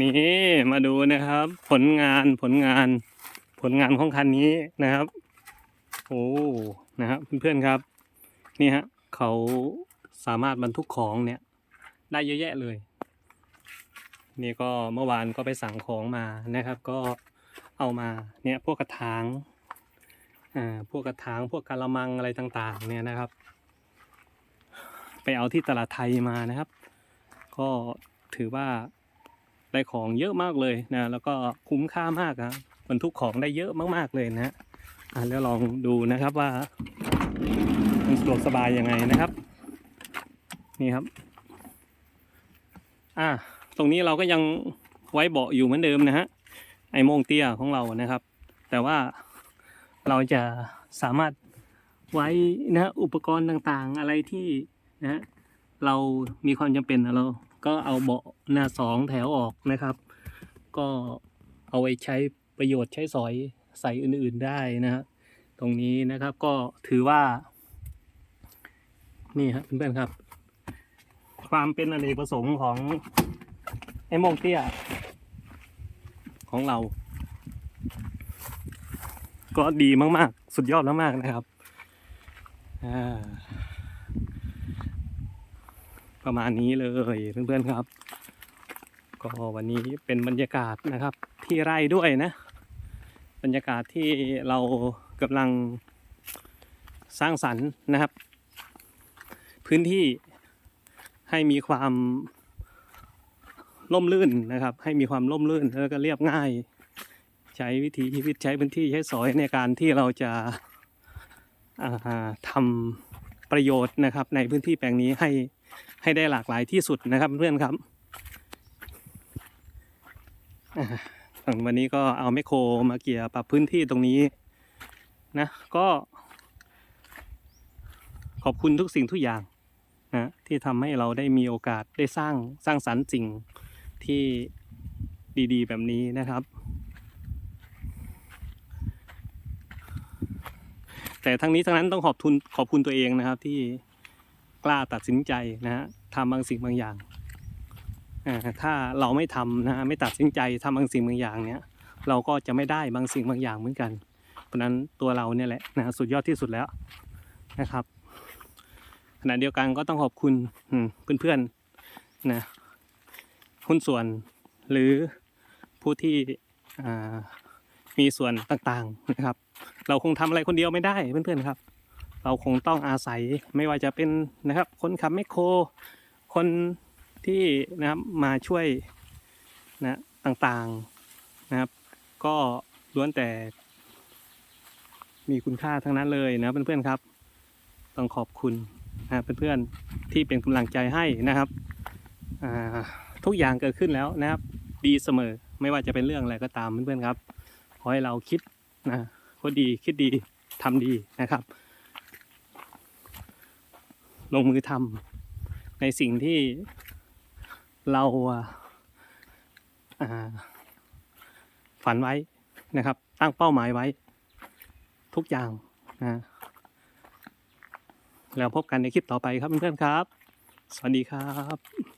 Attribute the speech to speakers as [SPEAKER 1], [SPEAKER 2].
[SPEAKER 1] นี่มาดูนะครับ ผลงานผลงาน ผลงานของคันนี้นะครับโอ้นะครับเพื่อนๆครับ นี่ฮะเขาสามารถบรรทุกของเนี่ย ได้เยอะแยะเลย นี่ก็เมื่อวานก็ไปสั่งของมานะครับ ก็เอามาเนี่ยพวกกระถางอ่าพวกกระถางพวกกะละมังอะไรต่างๆ เนี่ยนะครับ ไปเอาที่ตลาดไทยมานะครับ ก็ถือว่า ได้ของเยอะมากเลยนะ แล้วก็คุ้มค่ามากครับบรรทุกของได้เยอะมากๆเลยนะอะแล้วลองดูนะครับว่ามันสะดวกสบายยังไงนะครับ นี่ครับ อ่าตรงนี้เราก็ยังไว้เบาะอยู่เหมือนเดิมนะฮะไอโมงเตี้ยของเรานะครับ แต่ว่าเราจะสามารถไว้นะอุปกรณ์ต่างๆ อะไรที่นะฮะเรามีความจำเป็นเรา ก็เอาเบาะหน้าสองแถวออกนะครับ ก็เอาไว้ใช้ประโยชน์ใช้สอยใส่อื่นๆได้นะฮะตรงนี้นะครับก็ถือว่า นี่ครับเพื่อนๆครับ ความเป็นอเนกประสงค์ของไอ้โมงเตี้ยของเรา ก็ดีมากๆ สุดยอดมากๆนะครับอ่า ประมาณนี้เลยเพื่อนๆครับ ก็วันนี้เป็นบรรยากาศนะครับ ที่ไร่ด้วยนะ บรรยากาศที่เรากำลังสร้างสรรค์นะครับ พื้นที่ให้มีความร่มรื่นนะครับ ให้มีความร่มรื่นแล้วก็เรียบง่าย ใช้วิธีชีวิตใช้พื้นที่ใช้สอยในการที่เราจะาทำประโยชน์นะครับในพื้นที่แปลงนี้ให้ ให้ได้หลากหลายที่สุดนะครับเพื่อนครับอ่าวันนี้ก็เอาแมคโครมาเกี่ยปรับพื้นที่ตรงนี้นะก็ขอบคุณทุกสิ่งทุกอย่างนะที่ทำให้เราได้มีโอกาสได้สร้างสร้างสรรค์สิ่งที่ดีๆ แบบนี้นะครับ แต่ทั้งนี้ทั้งนั้นต้องขอบทุนขอบคุณตัวเองนะครับที่ กล้าตัดสินใจนะฮะทำบางสิ่งบางอย่างถ้าเราไม่ทำนะฮะไม่ตัดสินใจทำบางสิ่งบางอย่างเนี้ยเราก็จะไม่ได้บางสิ่งบางอย่างเหมือนกัน เพราะนั้นตัวเราเนี่ยแหละนะสุดยอดที่สุดแล้วนะครับขณะเดียวกันก็ต้องขอบคุณเพื่อนๆนะหุ้นส่วนหรือผู้ที่มีส่วนต่างๆนะครับ เราคงทำอะไรคนเดียวไม่ได้เพื่อนๆครับ เราคงต้องอาศัยไม่ว่าจะเป็นนะครับ คนขับแมคโคร คนที่นะครับมาช่วยนะต่างๆนะครับ ก็ล้วนแต่ มีคุณค่าทั้งนั้นเลยนะเพื่อนๆครับ ต้องขอบคุณนะเพื่อนๆที่เป็นกำลังใจให้นะครับทุกอย่างเกิดขึ้นแล้วนะครับ ดีเสมอไม่ว่าจะเป็นเรื่องอะไรก็ตามเพื่อนๆครับขอให้เราคิดนะก็ดีคิดดีทำดีนะครับ ลงมือทำในสิ่งที่เราอ่าฝันไว้นะครับ ตั้งเป้าหมายไว้ ทุกอย่างนะแล้วพบกันในคลิปต่อไปครับเพื่อนๆครับ สวัสดีครับ